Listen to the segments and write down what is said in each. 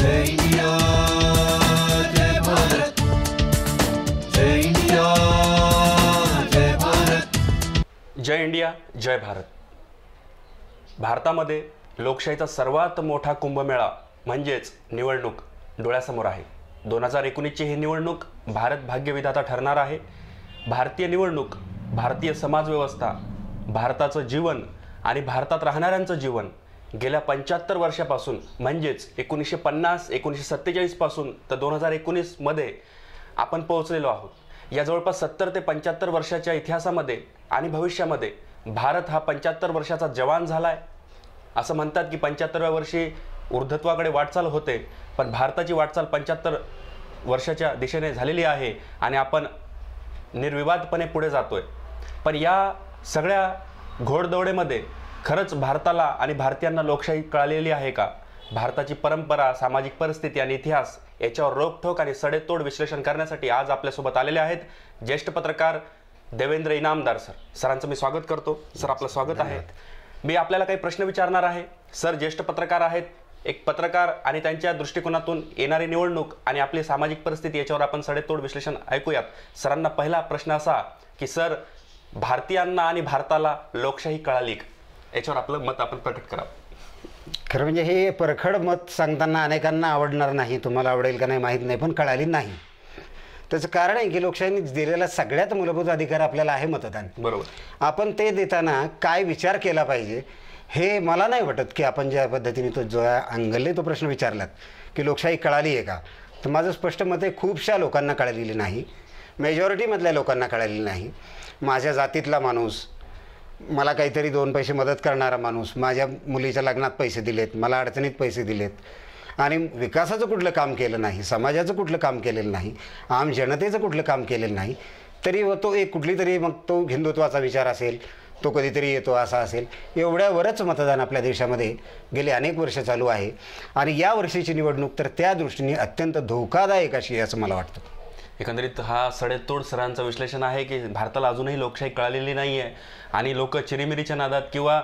जय India जय भारत. जय India जय भारत जय इंडिया जय भारत भारतामध्ये लोकशाहीचा सर्वात मोठा कुंभमेळा म्हणजेच निवडणूक डोळ्यासमोर आहे. दोन हजार एकोणीसची ही निवडणूक भारत भाग्यविधाता ठरणार आहे. भारतीय निवडणूक भारतीय समाजव्यवस्था भारताचं जीवन आणि भारतात राहणाऱ्यांचं जीवन गेल्या पंच्याहत्तर वर्षापासून म्हणजेच एकोणीसशे पन्नास एकोणीसशे सत्तेचाळीसपासून तर दोन हजार एकोणीसमध्ये आपण पोहोचलेलो आहोत. या जवळपास सत्तर ते पंच्याहत्तर वर्षाच्या इतिहासामध्ये आणि भविष्यामध्ये भारत हा पंच्याहत्तर वर्षाचा जवान झाला आहे असं म्हणतात की पंच्याहत्तरव्या वर्षी ऊर्ध्वत्वाकडे वाटचाल होते पण भारताची वाटचाल पंच्याहत्तर वर्षाच्या दिशेने झालेली आहे आणि आपण निर्विवादपणे पुढे जातो आहे पण या सगळ्या घोडदौडेमध्ये खरंच भारताला आणि भारतीयांना लोकशाही कळालेली आहे का? भारताची परंपरा सामाजिक परिस्थिती आणि इतिहास याच्यावर रोखठोक आणि सडेतोड विश्लेषण करण्यासाठी आज आपल्यासोबत आलेले आहेत ज्येष्ठ पत्रकार देवेंद्र इनामदार सर. सरांचं मी स्वागत करतो. सर आपलं स्वागत आहे. मी आपल्याला काही प्रश्न विचारणार आहे. सर ज्येष्ठ पत्रकार आहेत. एक पत्रकार आणि त्यांच्या दृष्टिकोनातून येणारी निवडणूक आणि आपली सामाजिक परिस्थिती याच्यावर आपण सडेतोड विश्लेषण ऐकूयात. सरांना पहिला प्रश्न असा की सर भारतीयांना आणि भारताला लोकशाही कळाली का? याच्यावर आपलं मत आपण प्रकट करा. खरं म्हणजे हे परखड मत सांगताना अनेकांना आवडणार नाही. तुम्हाला आवडेल का नाही माहीत नाही पण कळाली नाही. त्याचं कारण आहे की लोकशाहीने दिलेला सगळ्यात मूलभूत अधिकार आपल्याला आहे मतदान. बरोबर. आपण ते देताना काय विचार केला पाहिजे हे मला नाही वाटत की आपण ज्या पद्धतीने तो जो अंगले तो प्रश्न विचारलात की लोकशाही कळाली आहे का? तर माझं स्पष्ट मत आहे खूपशा लोकांना कळलेली नाही. मेजॉरिटीमधल्या लोकांना कळालेली नाही. माझ्या जातीतला माणूस मला काहीतरी दोन पैसे मदत करणारा माणूस माझ्या मुलीच्या लग्नात पैसे दिलेत मला अडचणीत पैसे दिलेत. आणि विकासाचं कुठलं काम केलं नाही समाजाचं कुठलं काम केलेलं नाही आम जनतेचं कुठलं काम केलेलं नाही तरी व तो एक कुठली तरी मग तो हिंदुत्वाचा विचार असेल तो कधीतरी येतो असा असेल एवढ्यावरच मतदान आपल्या देशामध्ये गेले अनेक वर्ष चालू आहे. आणि या वर्षीची निवडणूक तर त्या दृष्टीने अत्यंत धोकादायक अशी असं मला वाटतं. एकंदरीत हा सडेतोड सरांचं विश्लेषण आहे की भारताला अजूनही लोकशाही कळालेली नाही आहे आणि लोक चिरीमिरीच्या नादात किंवा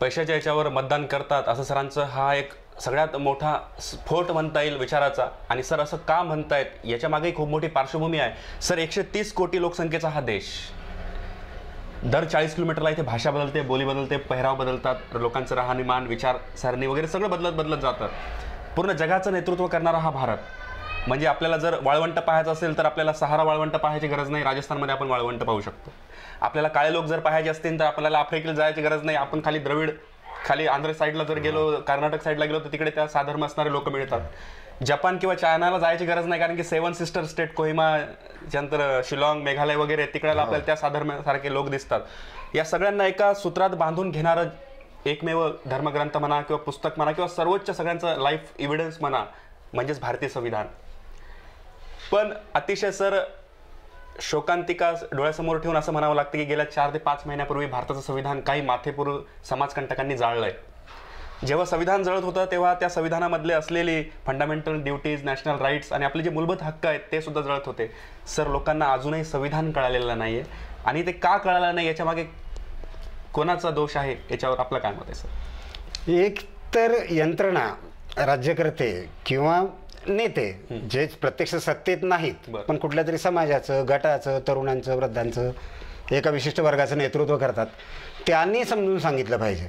पैशाच्या याच्यावर मतदान करतात असं सरांचं हा एक सगळ्यात मोठा स्फोट म्हणता येईल विचाराचा. आणि सर असं का म्हणतायत याच्यामागे खूप मोठी पार्श्वभूमी आहे. सर एकशे तीस कोटी लोकसंख्येचा हा देश. दर चाळीस किलोमीटरला इथे भाषा बदलते बोली बदलते पेहराव बदलतात लोकांचं राहणीमान विचारसरणी वगैरे सगळं बदलत बदलत जातं. पूर्ण जगाचं नेतृत्व करणारा हा भारत. म्हणजे आपल्याला जर वाळवंट पाहायचं असेल तर आपल्याला सहारा वाळवंट पाहायची गरज नाही. राजस्थानमध्ये आपण वाळवंट पाहू शकतो. आपल्याला काळे लोक जर पाहायचे असतील तर आपल्याला आफ्रिकेला जायची गरज नाही. आपण खाली द्रविड खाली आंध्र साईडला जर गेलो कर्नाटक साईडला गेलो तर तिकडे त्या साधर्म असणारे लोक मिळतात. जपान किंवा चायनाला जायची गरज नाही कारण की सेवन सिस्टर स्टेट कोहिमा त्यानंतर शिलाँग मेघालय वगैरे तिकडे आपल्याला त्या साधर्म्यासारखे लोक दिसतात. या सगळ्यांना एका सूत्रात बांधून घेणारं एकमेव धर्मग्रंथ म्हणा किंवा पुस्तक म्हणा किंवा सर्वोच्च सगळ्यांचं लाईफ इव्हिडन्स म्हणा म्हणजेच भारतीय संविधान. पण अतिशय सर शोकांतिका डोळ्यासमोर ठेवून असं म्हणावं लागतं की गेल्या चार ते पाच महिन्यापूर्वी भारताचं संविधान काही माथेपूर समाजकंटकांनी जाळलंय. जेव्हा संविधान जळत होतं तेव्हा त्या संविधानामधले असलेली फंडामेंटल ड्युटीज नॅशनल राईट्स आणि आपले जे मूलभूत हक्क आहेत ते सुद्धा जळत होते. सर लोकांना अजूनही संविधान कळालेलं नाही आहे आणि ते का कळालं नाही याच्यामागे कोणाचा दोष आहे याच्यावर आपलं काय मत आहे सर? एक तर यंत्रणा राज्यकर्ते किंवा नेते जे प्रत्यक्ष सत्तेत नाहीत. पण कुठल्या तरी समाजाचं गटाचं तरुणांचं वृद्धांचं एका विशिष्ट वर्गाचं नेतृत्व करतात त्यांनी समजून सांगितलं पाहिजे.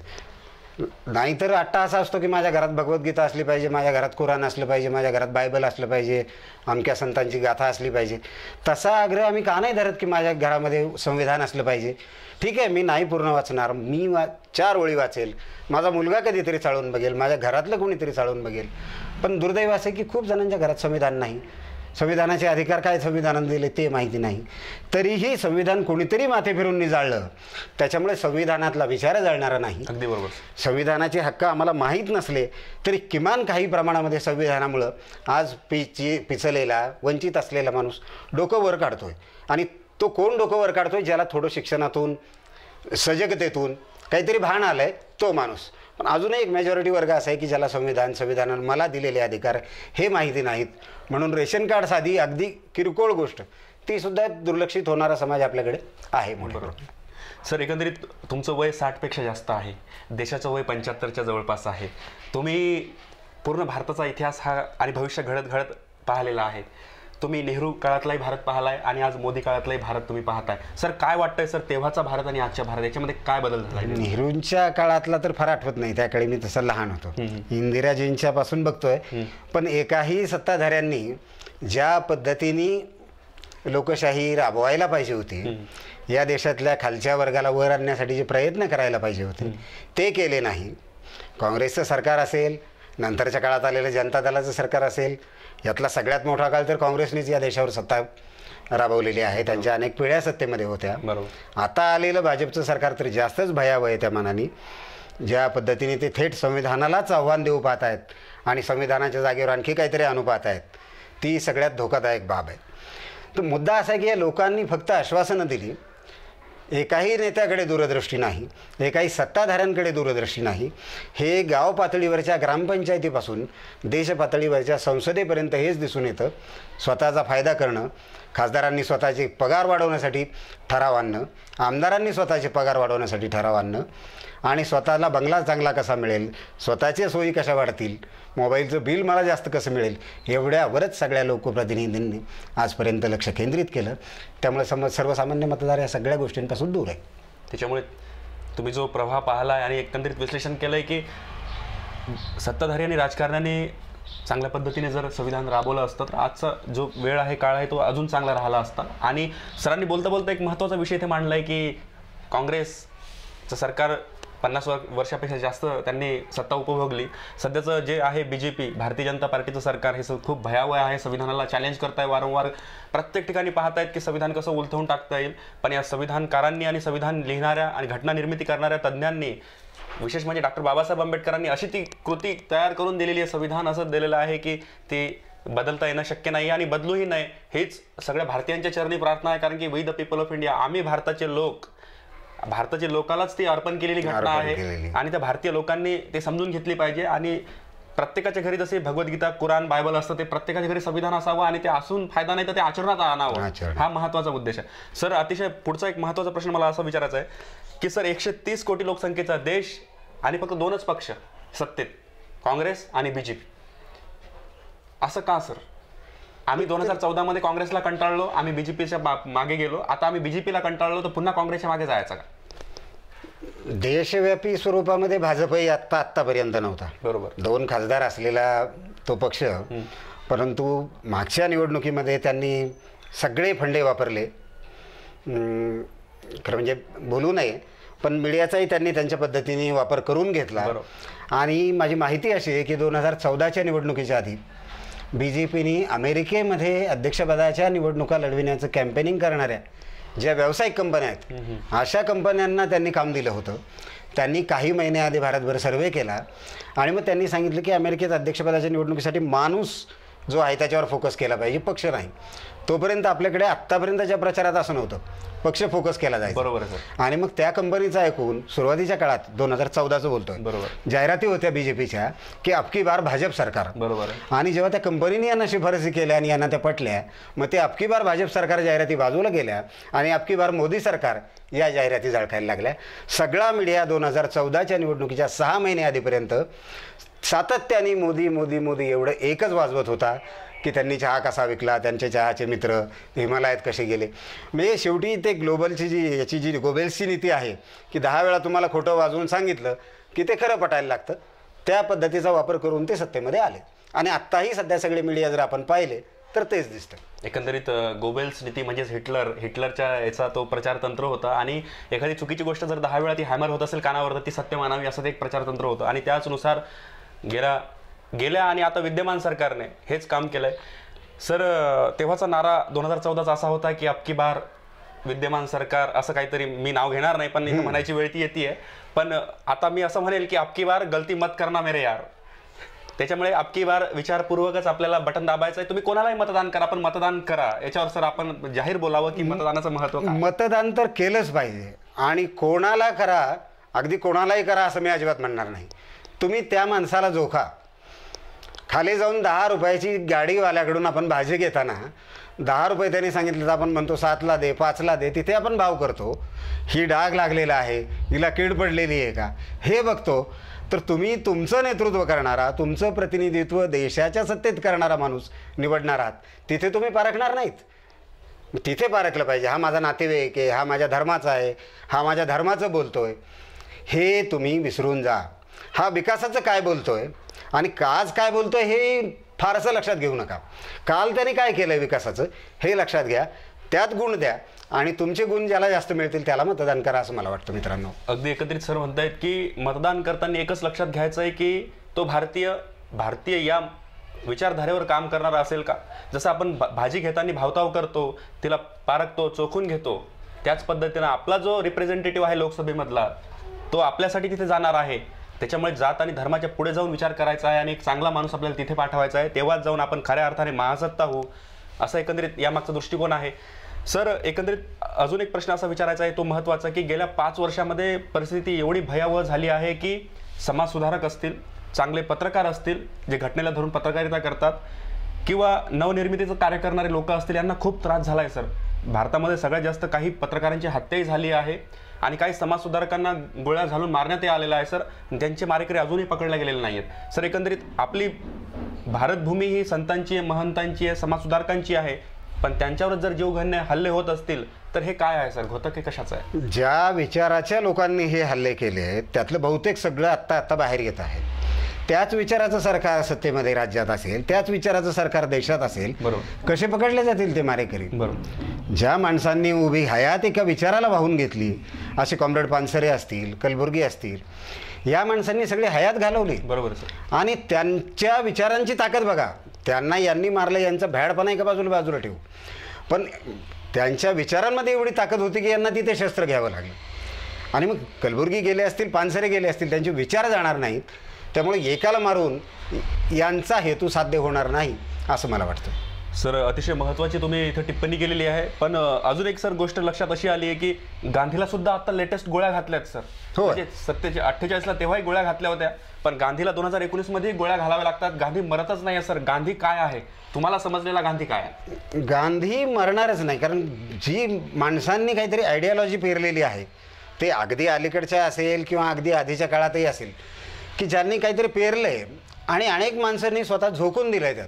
नाहीतर आट्टा असा असतो की माझ्या घरात भगवद्गीता असली पाहिजे माझ्या घरात कुराण असलं पाहिजे माझ्या घरात बायबल असलं पाहिजे अमक्या संतांची गाथा असली पाहिजे. तसा आग्रह आम्ही का नाही धरत की माझ्या घरामध्ये संविधान असलं पाहिजे? ठीक आहे मी नाही पूर्ण वाचणार मी वा चार ओळी वाचेल माझा मुलगा कधीतरी चाळून बघेल माझ्या घरातलं कोणीतरी चाळून बघेल. पण दुर्दैव असं आहे की खूप जणांच्या घरात संविधान नाही. संविधानाचे अधिकार काय संविधानाने दिले ते माहिती नाही. तरीही संविधान कोणीतरी माथे फिरून जाळलं त्याच्यामुळे संविधानातला विचार जाळणारा नाही. अगदी बरोबर. संविधानाचे हक्क आम्हाला माहीत नसले तरी किमान काही प्रमाणामध्ये संविधानामुळं आज पिची पिचलेला वंचित असलेला माणूस डोकं वर काढतोय. आणि तो कोण डोकं वर काढतोय? ज्याला थोडं शिक्षणातून सजगतेतून काहीतरी भान आलंय तो माणूस. पण अजूनही एक मेजॉरिटी वर्ग असा आहे की ज्याला संविधान संविधानानं मला दिलेले अधिकार हे माहिती नाहीत. म्हणून रेशन कार्ड साधी अगदी किरकोळ गोष्ट. ती सुद्धा दुर्लक्षित होणारा समाज आपल्याकडे आहे म्हणून सर एकंदरीत तुमचं वय साठपेक्षा जास्त आहे. देशाचं वय पंच्याहत्तरच्या जवळपास आहे. तुम्ही पूर्ण भारताचा इतिहास हा आणि भविष्य घडत घडत पाहिलेला आहे. तुम्ही नेहरू काळातलाही भारत पाहिलाय आणि आज मोदी काळातलाही भारत तुम्ही पाहताय. सर काय वाटतंय सर तेव्हाचा भारत आणि आजच्या भारत याच्यामध्ये काय बदल झालाय नेहरूंच्या काळातला तर फार आठवत नाही त्याकडे मी तसं लहान होतो. इंदिराजींच्या पासून बघतोय पण एकाही सत्ताधाऱ्यांनी ज्या पद्धतीने लोकशाही राबवायला पाहिजे होती या देशातल्या खालच्या वर्गाला वर आणण्यासाठी जे प्रयत्न करायला पाहिजे होते ते केले नाही. काँग्रेसचं सरकार असेल नंतरच्या काळात आलेलं जनता दलाचं सरकार असेल यातला सगळ्यात मोठा काळ तर काँग्रेसनेच या देशावर सत्ता राबवलेली आहे. त्यांच्या अनेक पिढ्या सत्तेमध्ये होत्या. बरोबर. आता आलेलं भाजपचं सरकार तर जास्तच भयावह आहे त्या मानाने. ज्या पद्धतीने ते थेट संविधानालाच आव्हान देऊ पाहत आहेत आणि संविधानाच्या जागेवर आणखी काहीतरी आणू पाहत आहेत ती सगळ्यात धोकादायक बाब आहे. तर मुद्दा असा आहे की या लोकांनी फक्त आश्वासनं दिली एकाही नेत्याकडे दूरदृष्टी नाही एकाही सत्ताधाऱ्यांकडे दूरदृष्टी नाही. हे गाव पातळीवरच्या ग्रामपंचायतीपासून देश पातळीवरच्या संसदेपर्यंत हेच दिसून येतं. स्वतःचा फायदा करणं खासदारांनी स्वतःचे पगार वाढवण्यासाठी ठराव आणणं आमदारांनी स्वतःचे पगार वाढवण्यासाठी ठराव आणणं आणि स्वतःला बंगला चांगला कसा मिळेल स्वतःच्या सोयी कशा वाढतील मोबाईलचं बिल मला जास्त कसं मिळेल? एवढ्यावरच सगळ्या लोकप्रतिनिधींनी आजपर्यंत लक्ष केंद्रित केलं. त्यामुळे सम सर्वसामान्य मतदार या सगळ्या गोष्टींपासून दूर आहे. त्याच्यामुळे तुम्ही जो प्रवाह आहे आणि एकंदरीत विश्लेषण केलं आहे की सत्ताधारी आणि राजकारण्यांनी चांगल्या पद्धतीने जर संविधान राबवलं असतं तर आजचा जो वेळ आहे काळ आहे तो अजून चांगला राहिला असता. आणि सरांनी बोलता बोलता एक महत्त्वाचा विषय इथे आहे की काँग्रेसचं सरकार पन्नास वर्षापेक्षा जास्त त्यांनी सत्ता उपभोगली. सध्याचं जे आहे B J P Bharatiya Janata पार्टीचं सरकार हे खूप भयावह आहे. संविधानाला चॅलेंज करताय वारंवार. प्रत्येक ठिकाणी पाहतायत की संविधान कसं उलथवून टाकता येईल. पण या संविधानकारांनी आणि संविधान लिहिणाऱ्या आणि घटना निर्मिती करणाऱ्या तज्ज्ञांनी विशेष म्हणजे डॉक्टर बाबासाहेब आंबेडकरांनी अशी ती कृती तयार करून दिलेली आहे. संविधान असं दिलेलं आहे की ती बदलता येणं शक्य नाही आणि बदलूही नाही हेच सगळ्या भारतीयांच्या चरणी प्रार्थना आहे. कारण की we the people of India आम्ही भारताचे लोक. भारताच्या लोकालाच ती अर्पण केलेली घटना आहे. आणि त्या भारतीय लोकांनी ते समजून घेतली पाहिजे. आणि प्रत्येकाच्या घरी जसे भगवद्गीता कुराण बायबल असतं ते प्रत्येकाच्या घरी संविधान असावं आणि ते असून फायदा नाही तर ते आचरणात आणावं. हा महत्त्वाचा उद्देश आहे. सर अतिशय पुढचा एक महत्त्वाचा प्रश्न मला असा विचारायचा आहे की सर एकशे तीस कोटी लोकसंख्येचा देश आणि फक्त दोनच पक्ष सत्तेत काँग्रेस आणि बीजेपी असं का सर? आम्ही दोन हजार चौदा मध्ये काँग्रेसला कंटाळलो आम्ही बीजेपीच्या मागे गेलो. आता आम्ही बीजेपीला कंटाळलो तर पुन्हा काँग्रेसच्या मागे जायचं का? देशव्यापी स्वरूपामध्ये भाजपही आत्ता आत्तापर्यंत नव्हता. बरोबर. दोन खासदार असलेला तो पक्ष परंतु मागच्या निवडणुकीमध्ये त्यांनी सगळे फंडे वापरले. खरं म्हणजे बोलू नये पण मीडियाचाही त्यांनी त्यांच्या पद्धतीने वापर करून घेतला. आणि माझी माहिती अशी आहे की दोन हजार चौदाच्या निवडणुकीच्या आधी बी जे पीनी अमेरिकेमध्ये अध्यक्षपदाच्या निवडणुका लढविण्याचं कॅम्पेनिंग करणाऱ्या ज्या व्यावसायिक कंपन्या आहेत अशा कंपन्यांना त्यांनी काम दिलं होतं. त्यांनी काही महिन्याआधी भारतभर सर्वे केला आणि मग त्यांनी सांगितलं की अमेरिकेत अध्यक्षपदाच्या निवडणुकीसाठी माणूस जो आहे त्याच्यावर फोकस केला पाहिजे पक्ष नाही. तोपर्यंत आपल्याकडे आत्तापर्यंतच्या प्रचारात असं नव्हतं. पक्ष फोकस केला जायचा. बरोबर आहे सर. आणि मग त्या कंपनीचं ऐकून सुरुवातीच्या काळात दोन हजार चौदाचं बोलतोय बरोबर. जाहिराती होत्या बीजेपीच्या की अबकी बार भाजप सरकार. बरोबर आहे. आणि जेव्हा त्या कंपनीने यांना शिफारसी केल्या आणि यांना त्या पटल्या मग ते अबकी बार भाजप सरकार जाहिराती बाजूला गेल्या आणि अबकी बार मोदी सरकार या जाहिराती झळकायला लागल्या. सगळा मीडिया दोन हजार चौदाच्या निवडणुकीच्या सहा महिने आधीपर्यंत सातत्याने मोदी मोदी मोदी एवढं एकच वाजवत होता की त्यांनी चहा कसा विकला त्यांचे चहाचे मित्र हिमालयात कसे गेले. म्हणजे शेवटी ते ग्लोबलची जी याची जी गोबेल्सची नीती आहे की दहा वेळा तुम्हाला खोटं वाजवून सांगितलं की ते खरं पटायला लागतं त्या पद्धतीचा वापर करून ते सत्तेमध्ये आले. आणि आत्ताही सध्या सगळे मीडिया जर आपण पाहिले तर तेच दिसतं. एकंदरीत गोबेल्स नीती म्हणजेच हिटलर हिटलरच्या याचा तो प्रचार तंत्र होता आणि एखादी चुकीची गोष्ट जर दहा वेळा ती हॅमर होत असेल कानावर तर ती सत्य मानावी असं ते एक प्रचार तंत्र होतं. आणि त्याचनुसार गेल्या गेल्या आणि आता विद्यमान सरकारने हेच काम केलंय. सर तेव्हाचा नारा दोन हजार चौदाचा असा होता की अबकी बार विद्यमान सरकार असं काहीतरी मी नाव घेणार नाही पण म्हणायची वेळ ती येते पण आता मी असं म्हणेल की अबकी बार गलती मत करना मेरे यार. त्याच्यामुळे अबकी बार विचारपूर्वकच आपल्याला बटन दाबायचं आहे तुम्ही कोणालाही मतदान करा पण मतदान करा. याच्यावर सर आपण जाहीर बोलावं की मतदानाचं महत्त्व मतदान तर केलंच पाहिजे. आणि कोणाला करा अगदी कोणालाही करा असं मी अजिबात म्हणणार नाही. तुम्ही त्या माणसाला जोखा. खाली जाऊन दहा रुपयाची गाडीवाल्याकडून आपण भाजी घेताना दहा रुपये त्यांनी सांगितलं तर आपण म्हणतो सातला दे पाचला दे तिथे आपण भाव करतो. ही डाग लागलेला आहे हिला कीड पडलेली आहे का? हे बघतो. तर तुम्ही तुमचं नेतृत्व करणारा तुमचं प्रतिनिधित्व देशाच्या सत्तेत करणारा माणूस निवडणार आहात. तिथे तुम्ही पारखणार नाहीत. तिथे पारखलं पाहिजे. हा माझा नातेवाईक आहे हा माझ्या धर्माचा आहे हा माझ्या धर्माचं बोलतो आहे हे तुम्ही विसरून जा. हा विकासाचं काय बोलतोय? आणि आज काय बोलतोय हे फारसं लक्षात घेऊ नका. काल त्यांनी काय केलं विकासाचं? हे लक्षात घ्या त्यात गुण द्या आणि तुमचे गुण ज्याला जास्त मिळतील त्याला मतदान करा असं मला वाटतं मित्रांनो. अगदी एकत्रित सर म्हणतायत की मतदान करताना एकच लक्षात घ्यायचं आहे की तो भारतीय भारतीय या विचारधारेवर काम करणारा असेल का? जसं आपण भा- भाजी घेताना भावताव करतो तिला पारखतो चोखून घेतो त्याच पद्धतीनं आपला जो रिप्रेझेंटेटिव्ह आहे लोकसभेमधला तो आपल्यासाठी तिथे जाणार आहे. त्याच्यामुळे जात आणि धर्माच्या पुढे जाऊन विचार करायचा आहे आणि एक चांगला माणूस आपल्याला तिथे पाठवायचा आहे तेव्हाच जाऊन आपण खऱ्या अर्थाने महासत्ता होऊ असा एकंदरीत यामागचा दृष्टिकोन आहे. सर एकंदरीत अजून एक प्रश्न असा विचारायचा आहे तो महत्त्वाचा की गेल्या पाच वर्षामध्ये परिस्थिती एवढी भयावह झाली आहे की समाजसुधारक असतील चांगले पत्रकार असतील जे घटनेला धरून पत्रकारिता करतात किंवा नवनिर्मितीचं कार्य करणारे लोक असतील यांना खूप त्रास झाला आहे सर. भारतामध्ये सगळ्यात जास्त काही पत्रकारांची हत्याही झाली आहे. आणि काही समाजसुधारकांना गोळ्या घालून मारण्यात आलेलं आहे सर. त्यांचे मारेकरी अजूनही पकडले गेलेले नाही आहेत सर एकंदरीत आपली भारतभूमी ही संतांची आहे महंतांची आहे समाजसुधारकांची आहे. पण त्यांच्यावर जर जीवघन्य हल्ले होत असतील तर हे काय आहे सर? घोतक हे कशाचं आहे? ज्या विचाराच्या लोकांनी हे हल्ले केले आहेत त्यातलं बहुतेक सगळं आत्ता आत्ता बाहेर येत आहे. त्याच विचाराचं सरकार सत्तेमध्ये राज्यात असेल त्याच विचाराचं सरकार देशात असेल बरोबर. कसे पकडले जातील ते मारेकरी? बरोबर. ज्या माणसांनी उभी हयात एका विचाराला वाहून घेतली असे कॉम्रेड पानसरे असतील कलबुर्गी असतील या माणसांनी सगळी हयात घालवली. बरोबर आणि त्यांच्या विचारांची ताकद बघा. त्यांना यांनी मारलं यांचा भॅडपणा एका बाजूला बाजूला ठेवू. पण त्यांच्या विचारांमध्ये एवढी ताकद होती की यांना तिथे शस्त्र घ्यावं लागलं. आणि मग कलबुर्गी गेले असतील पानसरे गेले असतील त्यांचे विचार जाणार नाहीत. त्यामुळे एकाला मारून यांचा हेतू साध्य होणार नाही असं मला वाटतं. सर अतिशय महत्वाची तुम्ही इथं टिप्पणी केलेली आहे. पण अजून एक सर गोष्ट लक्षात अशी आली आहे की गांधीला सुद्धा आता लेटेस्ट गोळ्या घातल्यात सर. होय. म्हणजे सत्तेचे अठ्ठेचाळीसला तेव्हाही गोळ्या घातल्या होत्या. पण गांधीला दोन हजार एकोणीसमध्ये गोळ्या घालाव्या लागतात. गांधी मरतच नाही सर. गांधी काय आहे? तुम्हाला समजलेला गांधी काय आहे? गांधी मरणारच नाही. कारण जी माणसांनी काहीतरी आयडियालॉजी पेरलेली आहे ते अगदी अलीकडच्या असेल किंवा अगदी आधीच्या काळातही असेल की ज्यांनी काहीतरी पेरलं आहे आणि अनेक माणसांनी स्वतः झोकून दिलं आहे त्यात.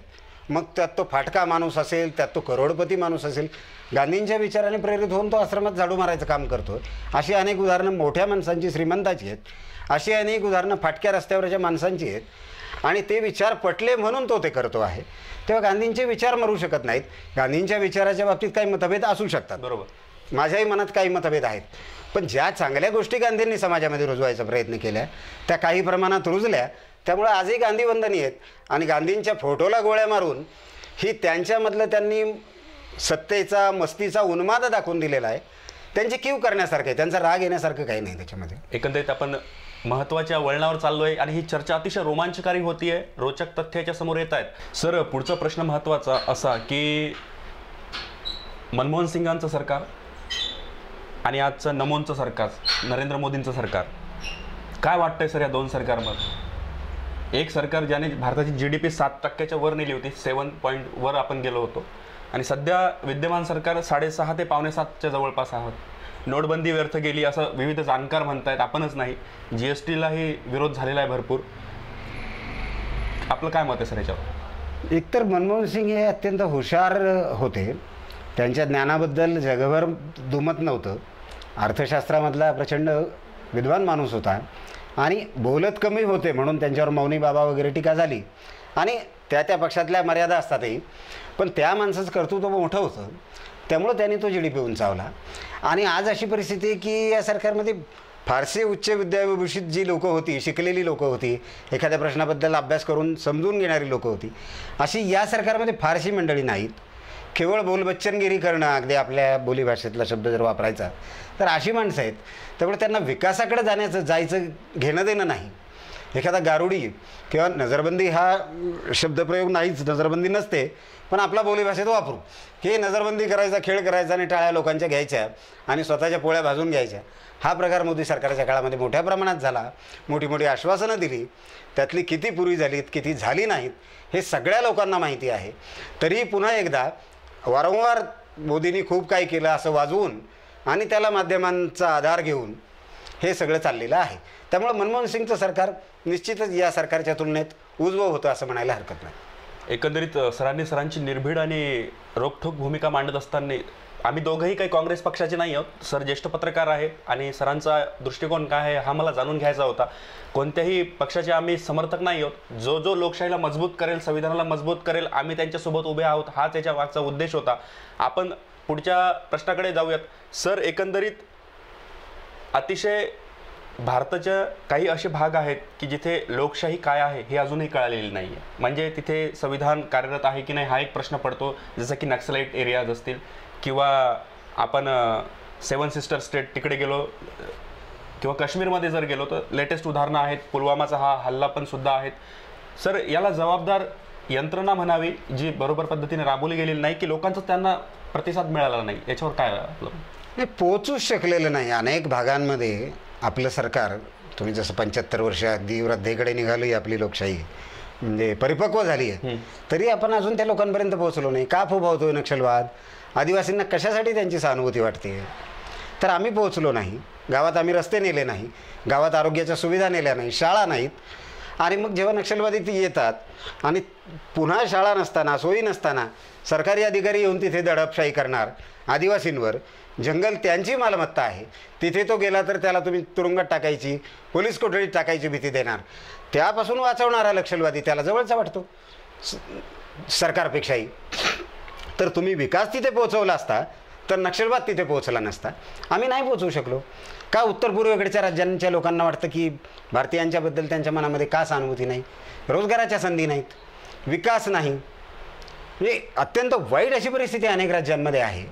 मग त्यात तो फाटका माणूस असेल त्यात तो करोडपती माणूस असेल गांधींच्या विचाराने प्रेरित होऊन तो आश्रमात झाडू मारायचं काम करतो अशी अनेक उदाहरणं मोठ्या माणसांची श्रीमंताची आहेत. अशी अनेक उदाहरणं फाटक्या रस्त्यावरच्या माणसांची आहेत. आणि ते विचार पटले म्हणून तो ते करतो आहे. तेव्हा गांधींचे विचार मरू शकत नाहीत. गांधींच्या विचाराच्या बाबतीत काही मतभेद असू शकतात. बरोबर. माझ्याही मनात काही मतभेद आहेत. पण ज्या चांगल्या गोष्टी गांधींनी समाजामध्ये रुजवायचा प्रयत्न केल्या त्या काही प्रमाणात रुजल्या त्यामुळे आजही गांधी वंदनी आहेत. आणि गांधींच्या फोटोला गोळ्या मारून ही त्यांच्यामधलं त्यांनी सत्तेचा मस्तीचा उन्माद दाखवून दिलेला आहे. त्यांची कीव करण्यासारखं आहे. त्यांचा राग येण्यासारखं काही नाही त्याच्यामध्ये. एकंदरीत आपण महत्त्वाच्या वळणावर चाललोय आणि ही चर्चा अतिशय रोमांचकारी होतीये. रोचक तथ्याच्या समोर येत आहेत. सर पुढचा प्रश्न महत्त्वाचा असा की मनमोहन सिंगांचं सरकार आणि आजचं नमोंचं सरकार नरेंद्र मोदींचं सरकार. काय वाटतंय सर या दोन सरकारमध्ये? एक सरकार ज्याने भारताची जी डी पी सात टक्क्याच्या वर नेली होती सेवन पॉईंट वर आपण गेलो होतो. आणि सध्या विद्यमान सरकार साडेसहा ते पावणे सातच्या जवळपास आहोत. नोटबंदी व्यर्थ गेली असं विविध जाणकार म्हणतायत आपणच नाही. जी एस टीलाही विरोध झालेला आहे भरपूर. आपलं काय मत आहे सर याच्यावर? एकतर मनमोहन सिंग हे अत्यंत हुशार होते. त्यांच्या ज्ञानाबद्दल जगभर दुमत नव्हतं. अर्थशास्त्रामधला प्रचंड विद्वान माणूस होता. आणि बोलत कमी होते म्हणून त्यांच्यावर मौनी बाबा वगैरे टीका झाली. आणि त्या त्या पक्षातल्या मर्यादा असतातही. पण त्या माणसाचं कर्तृत्व मोठं होतं. त्यामुळं त्यांनी तो जी डी पी उंचावला. आणि आज अशी परिस्थिती आहे की या सरकारमध्ये फारसे उच्च विद्याविभूषित जी लोकं होती शिकलेली लोकं होती एखाद्या प्रश्नाबद्दल अभ्यास करून समजून घेणारी लोकं होती. अशी या सरकारमध्ये फारशी मंडळी नाहीत. केवळ बोलबच्चनगिरी करणं अगदी आपल्या बोलीभाषेतला शब्द जर वापरायचा तर अशी माणसं आहेत त्यामुळे त्यांना विकासाकडे जाण्याचं जायचं घेणं देणं नाही. एखादा गारुडी किंवा नजरबंदी हा शब्दप्रयोग नाहीच नजरबंदी नसते पण आपला बोलीभाषेत वापरू. की नजरबंदी करायचा खेळ करायचा आणि टाळ्या लोकांच्या घ्यायच्या आणि स्वतःच्या पोळ्या भाजून घ्यायच्या हा प्रकार मोदी सरकारच्या काळामध्ये मोठ्या प्रमाणात झाला. मोठी मोठी आश्वासनं दिली. त्यातली किती पूर्वी झालीत किती झाली नाहीत हे सगळ्या लोकांना माहिती आहे. तरी पुन्हा एकदा वारंवार मोदींनी खूप काही केलं असं वाजवून आणि त्याला माध्यमांचा आधार घेऊन हे सगळं चाललेलं आहे. त्यामुळे मनमोहन सिंगचं सरकार निश्चितच या सरकारच्या तुलनेत उजवं होतं असं म्हणायला हरकत नाही. एकंदरीत सरांनी सरांची निर्भीड आणि रोखठोक भूमिका मांडत असताना आम्ही दोघंही काही काँग्रेस पक्षाचे नाही आहोत. सर ज्येष्ठ पत्रकार आहेत आणि सरांचा दृष्टिकोन काय आहे हा मला जाणून घ्यायचा होता. कोणत्याही पक्षाचे आम्ही समर्थक नाही आहोत. जो जो लोकशाहीला मजबूत करेल संविधानाला मजबूत करेल आम्ही त्यांच्यासोबत उभे आहोत हा त्याच्या वागचा उद्देश होता. आपण पुढच्या प्रश्नाकडे जाऊयात. सर एकंदरीत अतिशय भारताच्या काही असे भाग आहेत की जिथे लोकशाही काय आहे हे अजूनही कळालेली नाही आहे म्हणजे तिथे संविधान कार्यरत आहे की नाही हा एक प्रश्न पडतो. जसं की नक्सलाईट एरियाज असतील किंवा आपण सेवन सिस्टर स्टेट तिकडे गेलो किंवा काश्मीरमध्ये जर गेलो तर लेटेस्ट उदाहरणं आहेत. पुलवामाचा हा हल्ला पण सुद्धा आहेत. सर याला जबाबदार यंत्रणा म्हणावी जी बरोबर पद्धतीने राबवली गेलेली नाही की लोकांचा त्यांना प्रतिसाद मिळाला नाही? याच्यावर काय आपलं? नाही पोचूच शकलेलं नाही. अनेक भागांमध्ये आपलं सरकार तुम्ही जसं पंच्याहत्तर वर्ष अगदी वृद्धेकडे निघाली आपली लोकशाही म्हणजे परिपक्व झाली आहे तरी आपण अजून त्या लोकांपर्यंत पोहोचलो नाही. का फोबावतोय नक्षलवाद? आदिवासींना कशासाठी त्यांची सहानुभूती वाटते? तर आम्ही पोहोचलो नाही. गावात आम्ही रस्ते नेले नाही. गावात आरोग्याच्या सुविधा नेल्या नाही. शाळा नाहीत. आणि मग जेव्हा नक्षलवादी ती येतात आणि पुन्हा शाळा नसताना सोयी नसताना सरकारी अधिकारी येऊन तिथे दडपशाही करणार आदिवासींवर जंगल त्यांची मालमत्ता आहे. तिथे तो गेला तर त्याला तुम्ही तुरुंगात टाकायची पोलीस कोठडीत टाकायची भीती देणार. त्यापासून वाचवणारा नक्षलवादी त्याला जवळचा वाटतो. स- सरकारपेक्षाही. तर तुम्ही विकास तिथे पोहोचवला असता तर नक्षलवाद तिथे पोहोचला नसता. आम्ही नाही पोहोचवू शकलो. का उत्तर पूर्वेकडच्या राज्यांच्या लोकांना वाटतं की भारतीयांच्याबद्दल त्यांच्या मनामध्ये का सहानुभूती नाही? रोजगाराच्या संधी नाहीत. विकास नाही. म्हणजे अत्यंत वाईट अशी परिस्थिती अनेक राज्यांमध्ये आहे.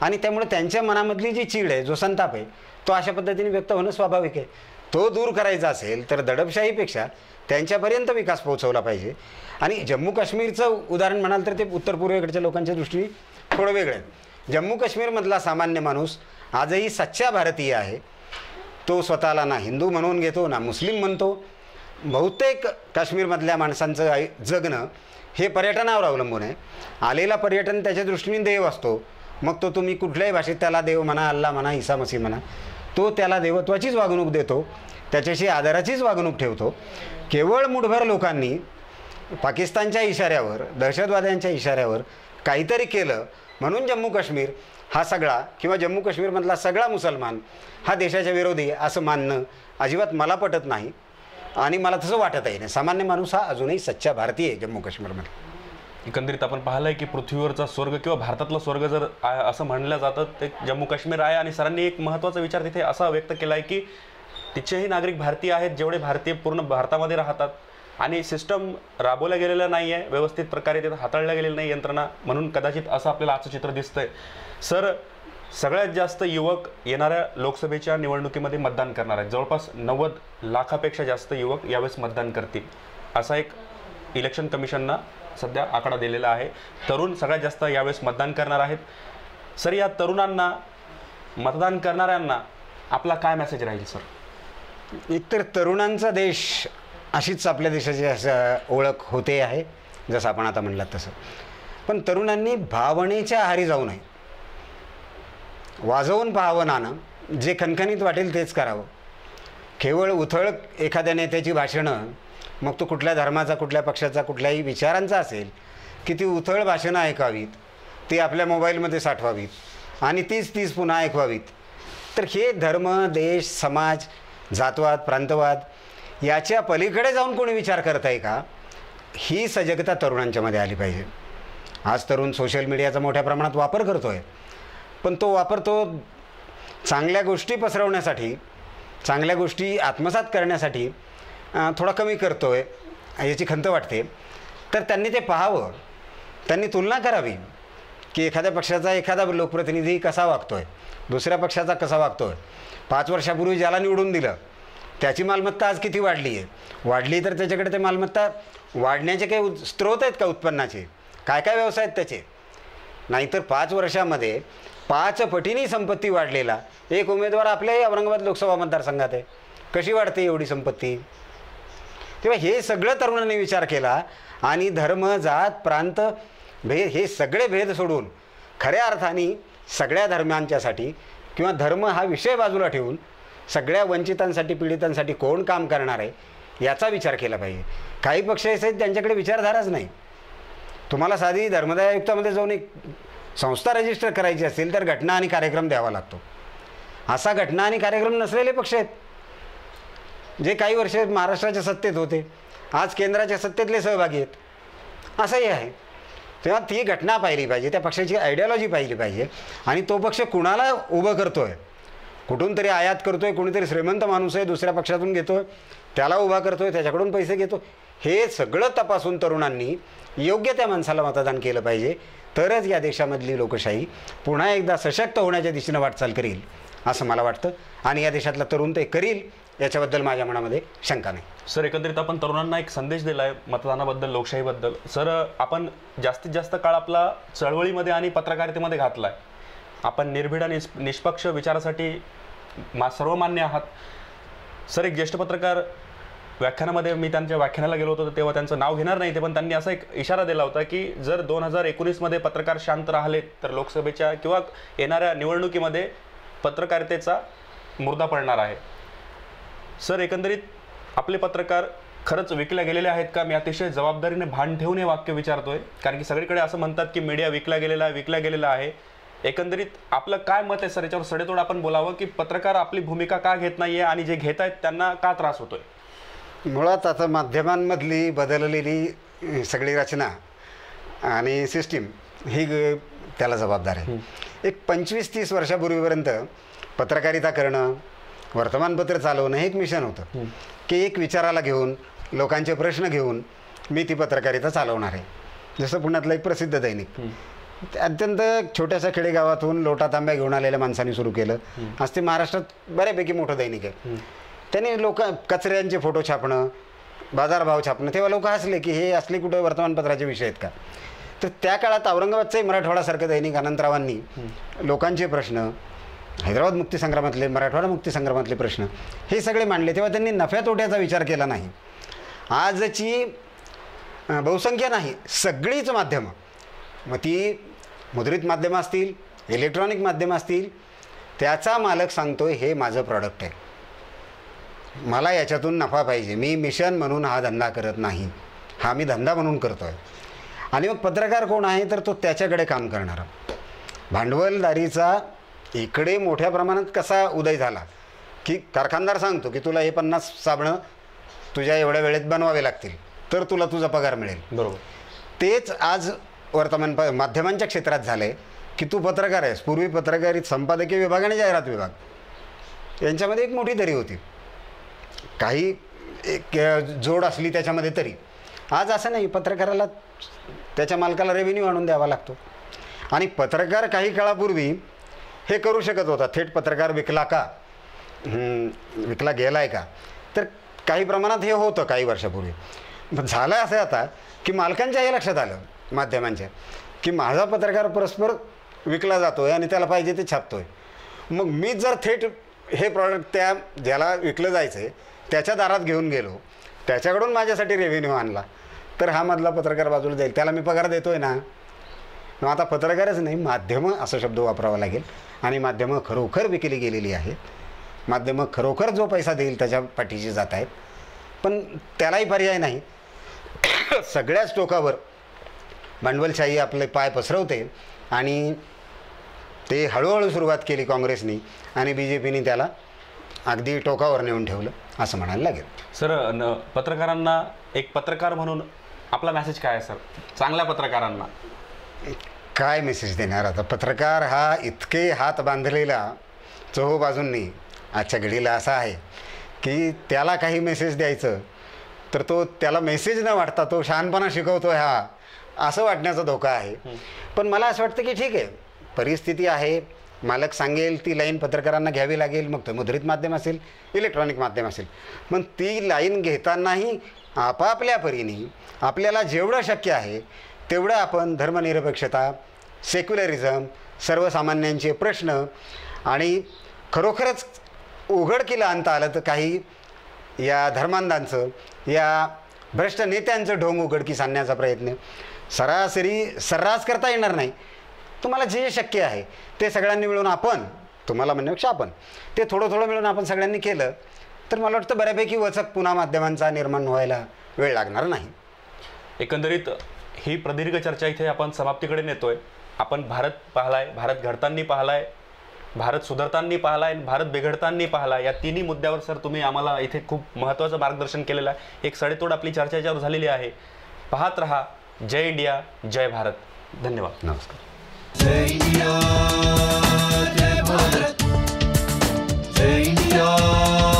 आणि त्यामुळे त्यांच्या मनामधली जी चीड आहे जो संताप आहे तो अशा पद्धतीने व्यक्त होणं स्वाभाविक आहे. तो दूर करायचा असेल तर दडपशाहीपेक्षा त्यांच्यापर्यंत विकास पोहोचवला पाहिजे. आणि जम्मू काश्मीरचं उदाहरण म्हणाल तर ते उत्तर पूर्वेकडच्या लोकांच्या दृष्टीने थोडं वेगळं आहे. जम्मू काश्मीरमधला सामान्य माणूस आजही सच्चा भारतीय आहे. तो स्वतःला ना हिंदू म्हणून घेतो ना मुस्लिम म्हणतो. बहुतेक काश्मीरमधल्या माणसांचं आय जगणं हे पर्यटनावर अवलंबून आहे. आलेला पर्यटन त्याच्या दृष्टीने देव असतो. मग तो तुम्ही कुठल्याही भाषेत त्याला देव म्हणा अल्ला म्हणा ईसा मसी म्हणा. तो त्याला देवत्वाचीच वागणूक देतो त्याच्याशी आदराचीच वागणूक ठेवतो. केवळ मुठभर लोकांनी पाकिस्तानच्या इशाऱ्यावर दहशतवाद्यांच्या इशाऱ्यावर काहीतरी केलं म्हणून जम्मू काश्मीर हा सगळा किंवा जम्मू काश्मीरमधला सगळा मुसलमान हा देशाच्या विरोधी असं मानणं अजिबात मला पटत नाही आणि मला तसं वाटतही नाही. सामान्य माणूस हा अजूनही सच्चा भारतीय आहे जम्मू काश्मीरमध्ये. एकंदरीत आपण पाहिलंय की पृथ्वीवरचा स्वर्ग किंवा भारतातला स्वर्ग जर असं म्हणलं जातं ते जम्मू काश्मीर आहे आणि सरांनी एक महत्त्वाचा विचार तिथे असा व्यक्त केला आहे की तिथेही नागरिक भारतीय आहेत जेवढे भारतीय पूर्ण भारतामध्ये राहतात. आणि सिस्टम राबवल्या गेलेलं नाही आहे व्यवस्थित प्रकारे तिथं हाताळल्या गेलेलं नाही यंत्रणा म्हणून कदाचित असं आपल्याला आजचं चित्र दिसतंय. सर सगळ्यात जास्त युवक येणाऱ्या लोकसभेच्या निवडणुकीमध्ये मतदान करणार आहेत. जवळपास नव्वद लाखापेक्षा जास्त युवक यावेळेस मतदान करतील. असा एक इलेक्शन कमिशनना सध्या आकडा दिलेला आहे. तरुण सगळ्यात जास्त यावेळेस मतदान करणार आहेत. सर या तरुणांना मतदान करणाऱ्यांना आपला काय मेसेज राहील सर? एकतर तरुणांचा देश अशीच आपल्या देशाची असं ओळख होते आहे जसं आपण आता म्हणलात तसं. पण तरुणांनी भावनेच्या आहारी जाऊ नये. वाजवून पाहावं नाणं जे खणखणीत वाटेल तेच करावं. केवळ उथळ एखाद्या नेत्याची भाषणं मग तो कुठल्या धर्माचा कुठल्या पक्षाचा कुठल्याही विचारांचा असेल की ती उथळ भाषणं ऐकावीत ती आपल्या मोबाईलमध्ये साठवावीत आणि तीच तीच पुन्हा ऐकवावीत. तर हे धर्म देश समाज जातवाद प्रांतवाद याच्या पलीकडे जाऊन कोणी विचार करत आहे का? ही सजगता तरुणांच्यामध्ये आली पाहिजे. आज तरुण सोशल मीडियाचा मोठ्या प्रमाणात वापर करतो आहे पण तो वापर तो चांगल्या गोष्टी पसरवण्यासाठी चांगल्या गोष्टी आत्मसात करण्यासाठी थोडा कमी करतो आहे याची खंत वाटते. तर त्यांनी ते पाहावं. त्यांनी तुलना करावी की एखाद्या पक्षाचा एखादा लोकप्रतिनिधी कसा वागतो आहे दुसऱ्या पक्षाचा कसा वागतो आहे पाच वर्षापूर्वी ज्याला निवडून दिलं त्याची मालमत्ता आज किती वाढली आहे? वाढली तर त्याच्याकडे ते मालमत्ता वाढण्याचे काही उत- स्रोत आहेत का उत्पन्नाचे? काय काय व्यवसाय आहेत त्याचे? नाहीतर पाच वर्षामध्ये पाच पटीनी संपत्ती वाढलेला एक उमेदवार आपल्याही औरंगाबाद लोकसभा मतदारसंघात आहे. कशी वाढते एवढी संपत्ती? तेव्हा हे सगळं तरुणांनी विचार केला आणि धर्म जात प्रांत भेद हे सगळे भेद सोडून खऱ्या अर्थाने सगळ्या धर्मांच्यासाठी किंवा धर्म हा विषय बाजूला ठेवून सगळ्या वंचितांसाठी पीडितांसाठी कोण काम करणार आहे याचा विचार केला पाहिजे. काही पक्ष असे त्यांच्याकडे विचारधाराच नाही. तुम्हाला साधी धर्मदाय आयुक्तामध्ये जाऊन एक संस्था रजिस्टर करायची असेल तर घटना आणि कार्यक्रम द्यावा लागतो. असा घटना आणि कार्यक्रम नसलेले पक्ष आहेत. जे काही वर्ष महाराष्ट्राच्या सत्तेत होते आज केंद्राच्या सत्तेतले सहभागी आहेत. असंही आहे. तेव्हा ती घटना पाहिली पाहिजे त्या पक्षाची आयडियॉलॉजी पाहिली पाहिजे. आणि तो पक्ष कुणाला उभं करतो आहे कुठून तरी आयात करतो आहे कोणीतरी श्रीमंत माणूस आहे दुसऱ्या पक्षातून घेतो आहे त्याला उभा आहे त्याच्याकडून पैसे घेतो. हे सगळं तपासून तरुणांनी योग्य त्या माणसाला मतदान केलं पाहिजे. तरच या देशामधली लोकशाही पुन्हा एकदा सशक्त होण्याच्या दिशेनं वाटचाल करील असं मला वाटतं. आणि या देशातला तरुण ते करील. याच्याबद्दल माझ्या मनामध्ये शंका नाही. सर एकंदरीत आपण तरुणांना एक संदेश दिला आहे मतदानाबद्दल लोकशाहीबद्दल. सर आपण जास्तीत जास्त काळ आपला चळवळीमध्ये आणि पत्रकारितेमध्ये घातला आहे आपण निर्भीड आणि निष्पक्ष विचारासाठी मा सर्वमान्य आहात. सर एक ज्येष्ठ पत्रकार व्याख्यानामध्ये मी त्यांच्या व्याख्यानाला गेलो होतो तेव्हा त्यांचं नाव घेणार नाही ते पण त्यांनी असा एक इशारा दिला होता की जर दोन हजार एकोणीसमध्ये पत्रकार शांत राहिले तर लोकसभेच्या किंवा येणाऱ्या निवडणुकीमध्ये पत्रकारितेचा मुर्दा पडणार आहे. सर एकंदरीत आपले पत्रकार खरंच विकल्या गेलेले आहेत का? मी अतिशय जबाबदारीने भान ठेवून हे वाक्य विचारतोय. कारण की सगळीकडे असं म्हणतात की मीडिया विकला गेलेला आहे विकला गेलेला आहे. एकंदरीत आपलं काय मत आहे सर? याच्यावर सडेतोड आपण बोलावं की पत्रकार आपली भूमिका का घेत नाहीये आणि जे घेत आहेत त्यांना का त्रास होतोय? मुळात आता माध्यमांमधली बदललेली सगळी रचना आणि सिस्टीम ही त्याला जबाबदार आहे. एक पंचवीस तीस वर्षापूर्वीपर्यंत पत्रकारिता करणं वर्तमानपत्र चालवणं हे एक मिशन होतं. की एक विचाराला घेऊन लोकांचे प्रश्न घेऊन मी ती पत्रकारिता चालवणार आहे. जसं पुण्यातलं एक प्रसिद्ध दैनिक. ते अत्यंत छोट्याशा खेडेगावातून लोटा तांब्या घेऊन आलेल्या माणसांनी सुरू केलं. आज ते महाराष्ट्रात बऱ्यापैकी मोठं दैनिक आहे. त्यांनी लोक कचऱ्यांचे फोटो छापणं बाजारभाव छापणं तेव्हा लोक हसले की हे असले कुठं वर्तमानपत्राचे विषय आहेत का? तर त्या काळात औरंगाबादचंही मराठवाडासारखं दैनिक अनंतरावांनी लोकांचे प्रश्न हैदराबाद मुक्तीसंग्रामातले मराठवाडा मुक्तीसंग्रामातले प्रश्न. हे सगळे मांडले तेव्हा त्यांनी नफ्या तोट्याचा विचार केला नाही. आजची बहुसंख्या नाही सगळीच माध्यमं. मग ती मुद्रित माध्यमं असतील इलेक्ट्रॉनिक माध्यमं असतील त्याचा मालक सांगतोय हे माझं प्रॉडक्ट आहे. मला याच्यातून नफा पाहिजे. मी मिशन म्हणून हा धंदा करत नाही. हा मी धंदा म्हणून करतो आहे आणि मग पत्रकार कोण आहे तर तो त्याच्याकडे काम करणारा. भांडवलदारीचा इकडे मोठ्या प्रमाणात कसा उदय झाला? की कारखानदार सांगतो की तुला हे पन्नास साबणं तुझ्या एवढ्या वेळेत बनवावे लागतील तर तुला तुझा पगार मिळेल. बरोबर. तेच आज वर्तमान माध्यमांच्या क्षेत्रात झालं आहे की तू पत्रकार आहेस. पूर्वी पत्रकारित संपादकीय विभाग आणि जाहिरात विभाग यांच्यामध्ये एक मोठी दरी होती. काही एक जोड असली त्याच्यामध्ये तरी. आज असं नाही पत्रकाराला त्याच्या मालकाला रेव्हेन्यू आणून द्यावा लागतो. आणि पत्रकार काही काळापूर्वी हे करू शकत होता. थेट पत्रकार विकला का? विकला गेला आहे का? तर काही प्रमाणात हे होतं काही वर्षापूर्वी. पण झालं असं आता की मालकांच्या हे लक्षात आलं माध्यमांच्या की माझा पत्रकार परस्पर विकला जातो आहे आणि त्याला पाहिजे ते छापतो आहे मग मी जर थेट हे प्रॉडक्ट त्या ज्याला विकलं जायचं आहे त्याच्या दारात घेऊन गेलो त्याच्याकडून माझ्यासाठी रेव्हेन्यू आणला तर हा मधला पत्रकार बाजूला जाईल. त्याला मी पगार देतो आहे ना? मग आता पत्रकारच नाही माध्यमं असा शब्द वापरावा लागेल. आणि माध्यमं खरोखर विकली गेलेली आहेत. माध्यमं खरोखर जो पैसा देईल त्याच्या पाठीशी जात आहेत. पण त्यालाही पर्याय नाही. सगळ्याच टोकावर भांडवलशाही आपले पाय पसरवते आणि ते हळूहळू सुरुवात केली काँग्रेसनी आणि बी जे पीने त्याला अगदी टोकावर नेऊन ठेवलं असं म्हणायला लागेल. सर न पत्रकारांना एक पत्रकार म्हणून आपला मेसेज काय आहे सर? चांगल्या पत्रकारांना. काय मेसेज देणार आता? पत्रकार हा इतके हात बांधलेला चोहो बाजूंनी आजच्या घडीला असा आहे की त्याला काही मेसेज द्यायचं तर तो त्याला मेसेज न वाटता तो शहाणपणा शिकवतो हा असं वाटण्याचा धोका आहे. पण मला असं वाटतं की ठीक आहे परिस्थिती आहे मालक सांगेल ती लाईन पत्रकारांना घ्यावी लागेल मग ते मुद्रित माध्यम असेल इलेक्ट्रॉनिक माध्यम असेल. पण ती लाईन घेतानाही आपापल्या परीने आपल्याला जेवढं शक्य आहे तेवढं आपण धर्मनिरपेक्षता सेक्युलरिझम सर्वसामान्यांचे प्रश्न आणि खरोखरच उघडकीला आणता आलं तर काही या धर्मांधांचं या भ्रष्ट नेत्यांचं ढोंग उघडकीस आणण्याचा प्रयत्न सरासरी सर्रास करता येणार नाही. तुम्हाला जे शक्य आहे ते सगळ्यांनी मिळून आपण तुम्हाला म्हणण्यापेक्षा आपण ते थोडं थोडं मिळून आपण सगळ्यांनी केलं तर मला वाटतं बऱ्यापैकी वचक पुन्हा माध्यमांचा निर्माण व्हायला वेळ लागणार नाही. एकंदरीत ही प्रदीर्घ चर्चा इथे आपण समाप्तीकडे नेतोय. आपण भारत पाहलाय भारत घडताना पाहलाय भारत सुधारताना पाहलाय भारत बिघडताना पाहलाय या तिन्ही मुद्द्यावर सर तुम्ही आम्हाला इथे खूप महत्त्वाचं मार्गदर्शन केलेलं आहे. एक सडेतोड आपली चर्चा याच्यावर झालेली आहे. पाहत रहा. जय इंडिया जय भारत. धन्यवाद. नमस्कार. जय इंडिया जय भारत. जय इंडिया